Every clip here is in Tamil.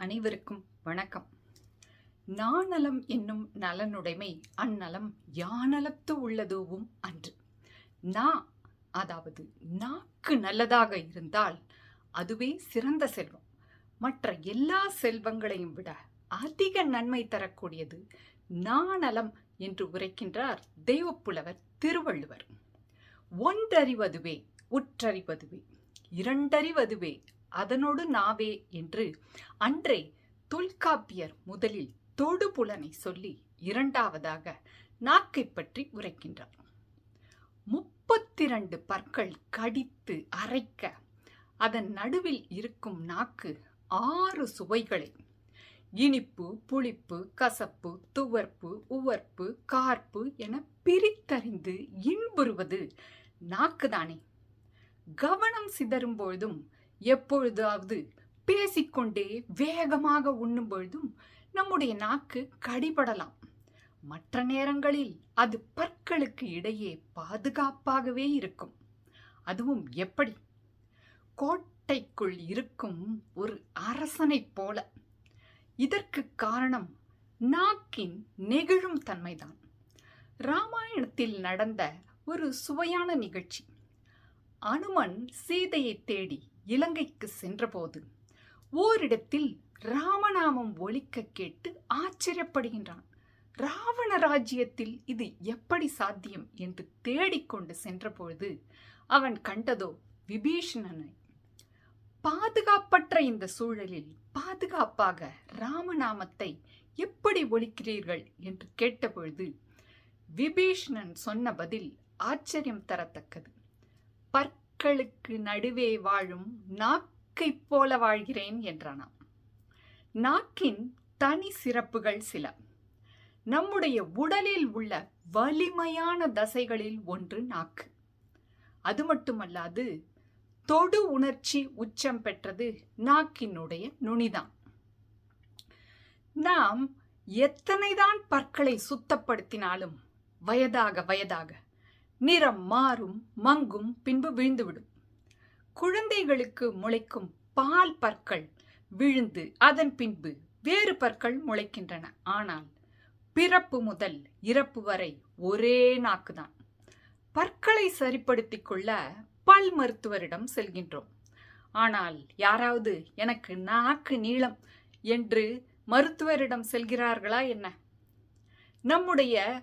அனைவருக்கும் வணக்கம். நாணலம் என்னும் நலனுடைமை அந்நலம் யானலத்து உள்ளதோவும் அன்று. நா அதாவது நாக்கு நல்லதாக இருந்தால் அதுவே சிறந்த செல்வம். மற்ற எல்லா செல்வங்களையும் விட அதிக நன்மை தரக்கூடியது நாணலம் என்று உரைக்கின்றார் தெய்வப்புலவர் திருவள்ளுவர். ஒன்றறிவதுவே உற்றறிவதுவே இரண்டறிவதுவே அதனோடு நாவே என்று அன்றே தொல்காப்பியர் முதலில் தொடுபுலனை சொல்லி இரண்டாவதாக நாக்கை பற்றி உரைக்கின்றார். முப்பத்திரண்டு பற்கள் கடித்து அரைக்க அதன் நடுவில் இருக்கும் நாக்கு ஆறு சுவைகளை இனிப்பு புளிப்பு கசப்பு துவர்ப்பு உவர்ப்பு கார்ப்பு என பிரித்தறிந்து இன்புறுவது நாக்குதானே. கவனம் சிதறும் பொழுதும் எப்பொழுதாவது பேசிக்கொண்டே வேகமாக உண்ணும் பொழுதும் நம்முடைய நாக்கு கடிபடலாம். மற்ற நேரங்களில் அது பற்களுக்கு இடையே பாதுகாப்பாகவே இருக்கும். அதுவும் எப்படி? கோட்டைக்குள் இருக்கும் ஒரு அரசனைப் போல. இதற்கு காரணம் நாக்கின் நெகிழும் தன்மைதான். ராமாயணத்தில் நடந்த ஒரு சுவையான நிகழ்ச்சி. அனுமன் சீதையை தேடி இலங்கைக்கு சென்றபோது ஓரிடத்தில் ராமநாமம் ஒழிக்க கேட்டு ஆச்சரியப்படுகின்றான். ராவண ராஜ்யத்தில் இது எப்படி சாத்தியம் என்று தேடிக்கொண்டு சென்றபொழுது அவன் கண்டதோ விபீஷணனை. பாதுகாப்பற்ற இந்த சூழலில் பாதுகாப்பாக ராமநாமத்தை எப்படி ஒழிக்கிறீர்கள் என்று கேட்டபொழுது விபீஷணன் சொன்ன பதில் ஆச்சரியம் தரத்தக்கது. மக்களுக்கு நடுவே வாழும் நாக்கைப் போல வாழ்கிறேன் என்றானாம். நாக்கின் தனி சிறப்புகள் சில. நம்முடைய உடலில் உள்ள வலிமையான தசைகளில் ஒன்று நாக்கு. அது மட்டுமல்லாது தொடு உணர்ச்சி உச்சம் பெற்றது நாக்கினுடைய நுனிதான். நாம் எத்தனைதான் பற்களை சுத்தப்படுத்தினாலும் வயதாக வயதாக நிறம் மாறும் மங்கும் பின்பு விழுந்துவிடும். குழந்தைகளுக்கு முளைக்கும் பால் பற்கள் விழுந்து அதன் பின்பு வேறு பற்கள் முளைக்கின்றன. ஆனால் பிறப்பு முதல் இறப்பு வரை ஒரே நாக்குதான். பற்களை சரிப்படுத்திக் கொள்ள பல் மருத்துவரிடம் செல்கின்றோம். ஆனால் யாராவது எனக்கு நாக்கு நீளம் என்று மருத்துவரிடம் செல்கிறார்களா என்ன? நம்முடைய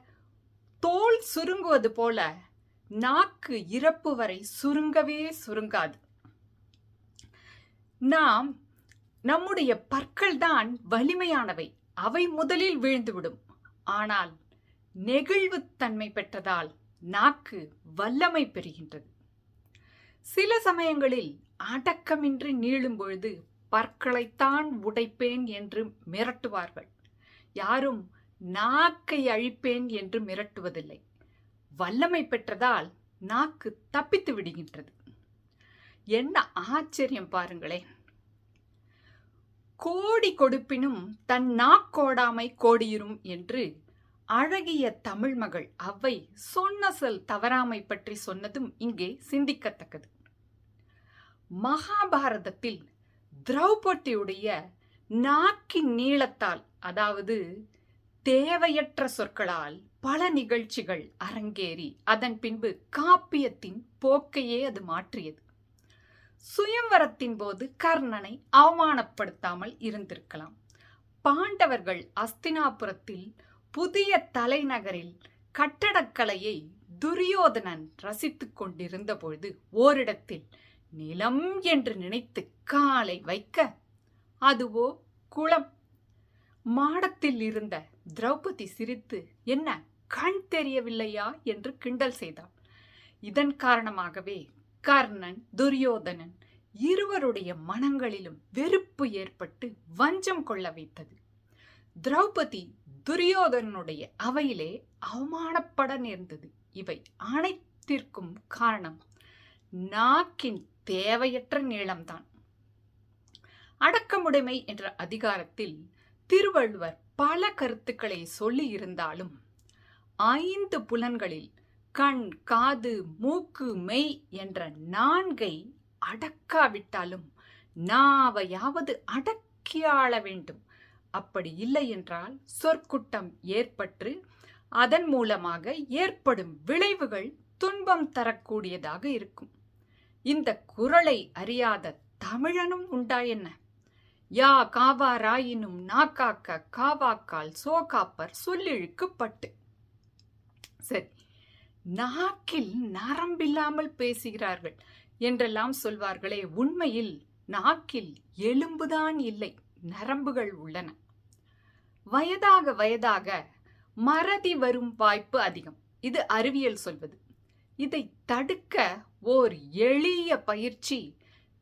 தோல் சுருங்குவது போல நாக்கு இறப்பு வரை சுருங்கவே சுருங்காது. நாம் நம்முடைய பற்கள் தான் வலிமையானவை. அவை முதலில் வீழ்ந்துவிடும். ஆனால் நெகிழ்வுத்தன்மை பெற்றதால் நாக்கு வல்லமை பெறுகின்றது. சில சமயங்களில் அடக்கமின்றி நீளும் பொழுது பற்களைத்தான் உடைப்பேன் என்று மிரட்டுவார்கள். யாரும் நாக்கை அழிப்பேன் என்று மிரட்டுவதில்லை. வல்லமை பெற்றதால் நாக்கு தப்பித்து விடுகின்றது. என்ன ஆச்சரியம் பாருங்களேன். கோடி கொடுப்பினும் தன் நாக்கோடாமை கோடியிரும் என்று அழகிய தமிழ் மகள் அவை சொன்ன சொல் தவறாமை பற்றி சொன்னதும் இங்கே சிந்திக்கத்தக்கது. மகாபாரதத்தில் திரௌபதியுடைய நாக்கின் நீளத்தால் அதாவது தேவையற்ற சொற்களால் பல நிகழ்ச்சிகள் அரங்கேறி அதன் பின்பு காப்பியத்தின் போக்கையே அது மாற்றியது. சுயம்வரத்தின் போது கர்ணனை அவமானப்படுத்தாமல் இருந்திருக்கலாம். பாண்டவர்கள் அஸ்தினாபுரத்தில் புதிய தலைநகரில் கட்டடக்கலையை துரியோதனன் ரசித்துக் கொண்டிருந்த பொழுது ஓரிடத்தில் நிலம் என்று நினைத்து காலை வைக்க அதுவோ குளம். மாடத்தில் இருந்த திரௌபதி சிரித்து என்ன கண் தெரியவில்லையா? என்று கிண்டல் செய்தாள் இதன் காரணமாகவே கர்ணன் துரியோதனன் இருவருடைய மனங்களிலும் வெறுப்பு ஏற்பட்டு வஞ்சம் கொள்ள வைத்தது. திரௌபதி துரியோதனனுடைய அவையிலே அவமானப்பட நேர்ந்தது. இவை அனைத்திற்கும் காரணம் நாக்கின் தேவையற்ற நீளம்தான். அடக்கமுடைமை என்ற அதிகாரத்தில் திருவள்ளுவர் பல கருத்துக்களை சொல்லி இருந்தாலும் ஐந்து புலன்களில் கண் காது மூக்கு மெய் என்ற நான்கை அடக்காவிட்டாலும் நாவையாவது அடக்கியாள வேண்டும். அப்படி இல்லை என்றால் சொற்குட்டம் ஏற்பட்டு அதன் மூலமாக ஏற்படும் விளைவுகள் துன்பம் தரக்கூடியதாக இருக்கும். இந்த குரலை அறியாத தமிழனும் உண்டா என்ன? யா காவாராயினும் நாக்காக்க காவாக்கால் சோகாப்பர் சொல்லிழுக்குப்பட்டு. சரி நாக்கில் நரம்பில்லாமல் பேசுகிறார்கள் என்றெல்லாம் சொல்வார்களே உண்மையில் நாக்கில் எலும்புதான் இல்லை நரம்புகள் உள்ளன. வயதாக வயதாக மறதி வரும் வாய்ப்பு அதிகம் இது அறிவியல் சொல்வது. இதை தடுக்க ஓர் எளிய பயிற்சி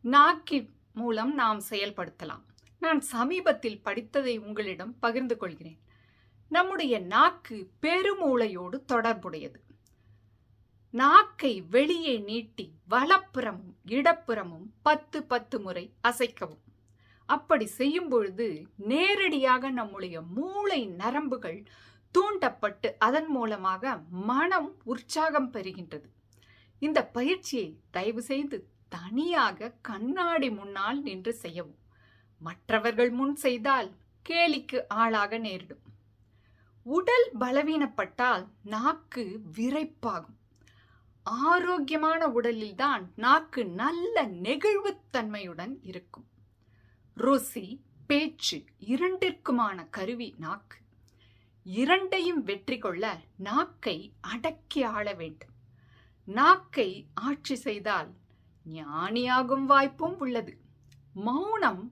நாக்கி மூலம் நாம் செயல்படுத்தலாம். நான் சமீபத்தில் படித்ததை உங்களிடம் பகிர்ந்து கொள்கிறேன். நம்முடைய நாக்கு பெருமூளையோடு தொடர்புடையது. நாக்கை வெளியே நீட்டி வலப்புறமும் இடப்புறமும் பத்து பத்து முறை அசைக்கவும். அப்படி செய்யும் பொழுது நேரடியாக நம்முடைய மூளை நரம்புகள் தூண்டப்பட்டு அதன் மூலமாக மனம் உற்சாகம் பெறுகின்றது. இந்த பயிற்சியை தயவு செய்து தனியாக கண்ணாடி முன்னால் நின்று செய்யவும். மற்றவர்கள் முன் செய்தால் கேலிக்கு ஆளாக நேரிடும். உடல் பலவீனப்பட்டால் நாக்கு விரைப்பாகும். ஆரோக்கியமான உடலில்தான் நாக்கு நல்ல நெகிழ்வுத்தன்மையுடன் இருக்கும். ருசி பேச்சு இரண்டிற்குமான கருவி நாக்கு. இரண்டையும் வெற்றி கொள்ள நாக்கை அடக்கி ஆள வேண்டும். நாக்கை ஆட்சி செய்தால் ஞானியாகும் வாய்ப்பும் உள்ளது. மௌனம்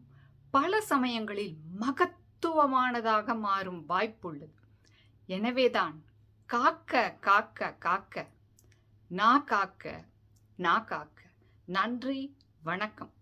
பல சமயங்களில் மகத்துவமானதாக மாறும் வாய்ப்புள்ளது. எனவேதான் காக்க காக்க காக்க நா காக்க நா காக்க. நன்றி வணக்கம்.